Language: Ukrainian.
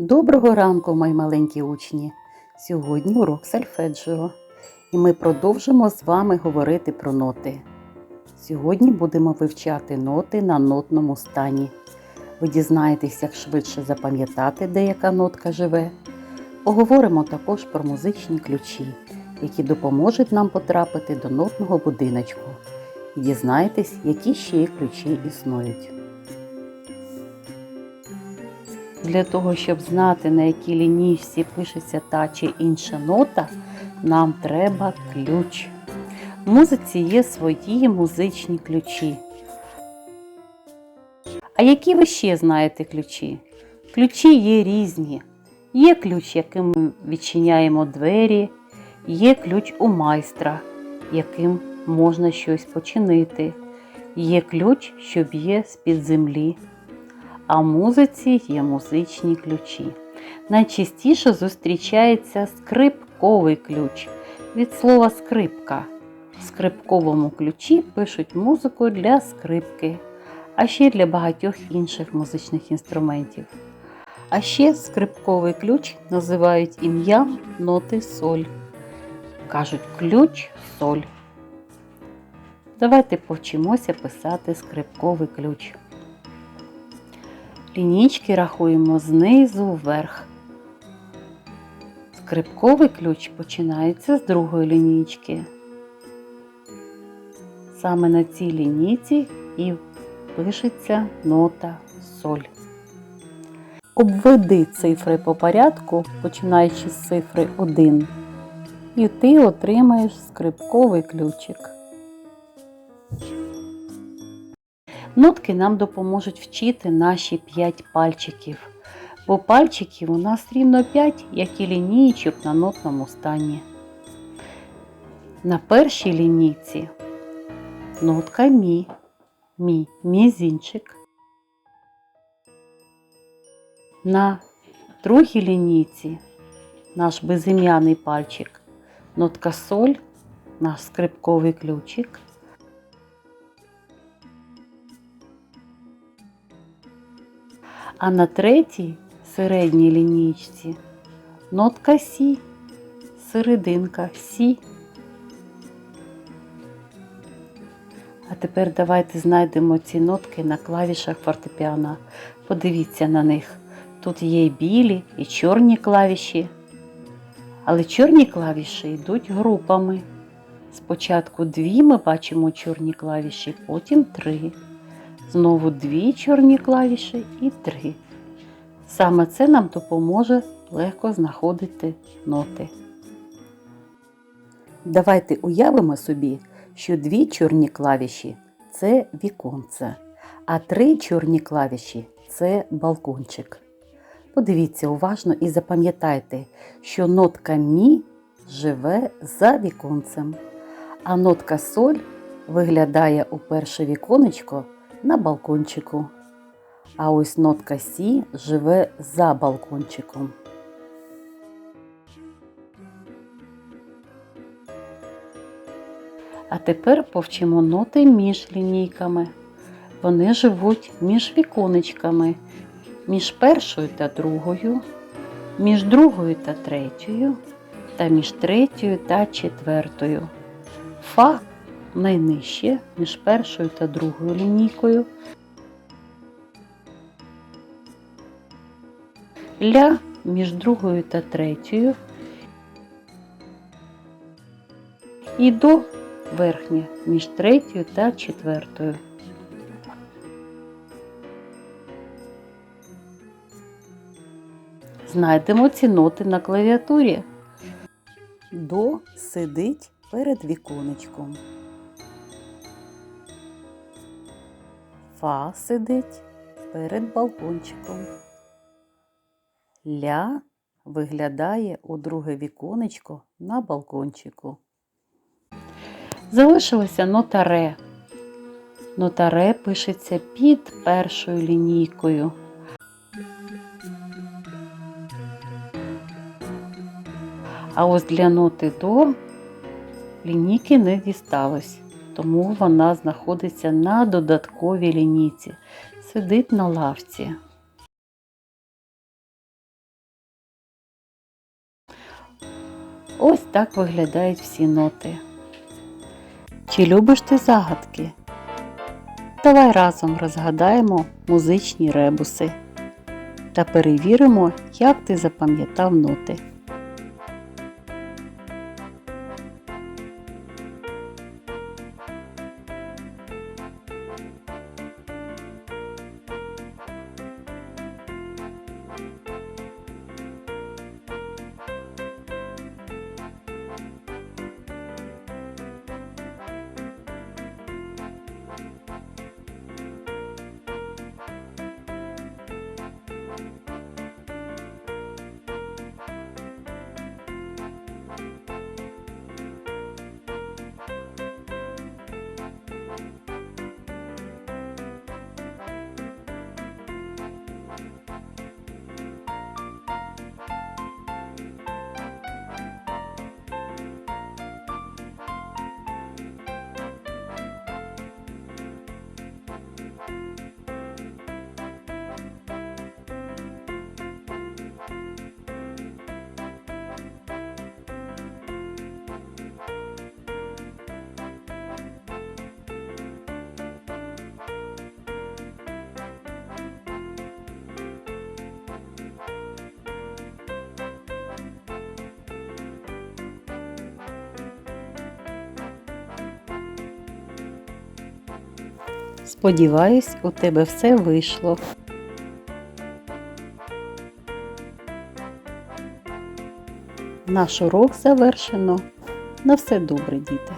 Доброго ранку, мої маленькі учні! Сьогодні урок сальфеджіо, і ми продовжимо з вами говорити про ноти. Сьогодні будемо вивчати ноти на нотному стані. Ви дізнаєтесь, як швидше запам'ятати, де яка нотка живе. Поговоримо також про музичні ключі, які допоможуть нам потрапити до нотного будиночку. І дізнаєтесь, які ще ключі існують. Для того, щоб знати, на якій лінійці пишеться та чи інша нота, нам треба ключ. В музиці є свої музичні ключі. А які ви ще знаєте ключі? Ключі є різні. Є ключ, яким ми відчиняємо двері, є ключ у майстра, яким можна щось починити. Є ключ, що б'є з-під землі а в музиці є музичні ключі. Найчастіше зустрічається скрипковий ключ від слова скрипка. В скрипковому ключі пишуть музику для скрипки, а ще для багатьох інших музичних інструментів. А ще скрипковий ключ називають ім'ям ноти соль. Кажуть ключ соль. Давайте повчимося писати скрипковий ключ. Лінічки рахуємо знизу вверх. Скрипковий ключ починається з другої лінійки. Саме на цій лінійці і пишеться нота соль. Обведи цифри по порядку, починаючи з цифри 1, і ти отримаєш скрипковий ключик. Нотки нам допоможуть вчити наші 5 пальчиків, бо пальчиків у нас рівно 5, як і лінійчик на нотному стані. На першій лінійці нотка мі, мі, мізінчик. На другій лінійці наш безім'яний пальчик, нотка соль, наш скрипковий ключик. А на третій середній лінійці нотка Сі, серединка Сі. А тепер давайте знайдемо ці нотки на клавішах фортепіано. Подивіться на них. Тут є і білі, і чорні клавіші. Але чорні клавіші йдуть групами. Спочатку дві ми бачимо чорні клавіші, потім три. Знову дві чорні клавіші і три. Саме це нам допоможе легко знаходити ноти. Давайте уявимо собі, що дві чорні клавіші це віконце, а три чорні клавіші це балкончик. Подивіться уважно і запам'ятайте, що нотка Мі живе за віконцем, а нотка соль виглядає у перше віконечко на балкончику. А ось нотка Сі живе за балкончиком. А тепер повчимо ноти між лінійками. Вони живуть між віконечками, між першою та другою, між другою та третьою, та між третьою та четвертою. Фа найнижче між першою та другою лінійкою. Ля між другою та третьою. І до верхнє між третьою та четвертою. Знайдемо ці ноти на клавіатурі. До сидить перед віконечком. Фа сидить перед балкончиком. Ля виглядає у друге віконечко на балкончику. Залишилася нота ре. Нота ре пишеться під першою лінійкою. А ось для ноти до лінійки не дісталось тому вона знаходиться на додатковій лінійці. Сидить на лавці. Ось так виглядають всі ноти. Чи любиш ти загадки? Давай разом розгадаємо музичні ребуси та перевіримо, як ти запам'ятав ноти. Сподіваюсь, у тебе все вийшло. Наш урок завершено. На все добре, діти.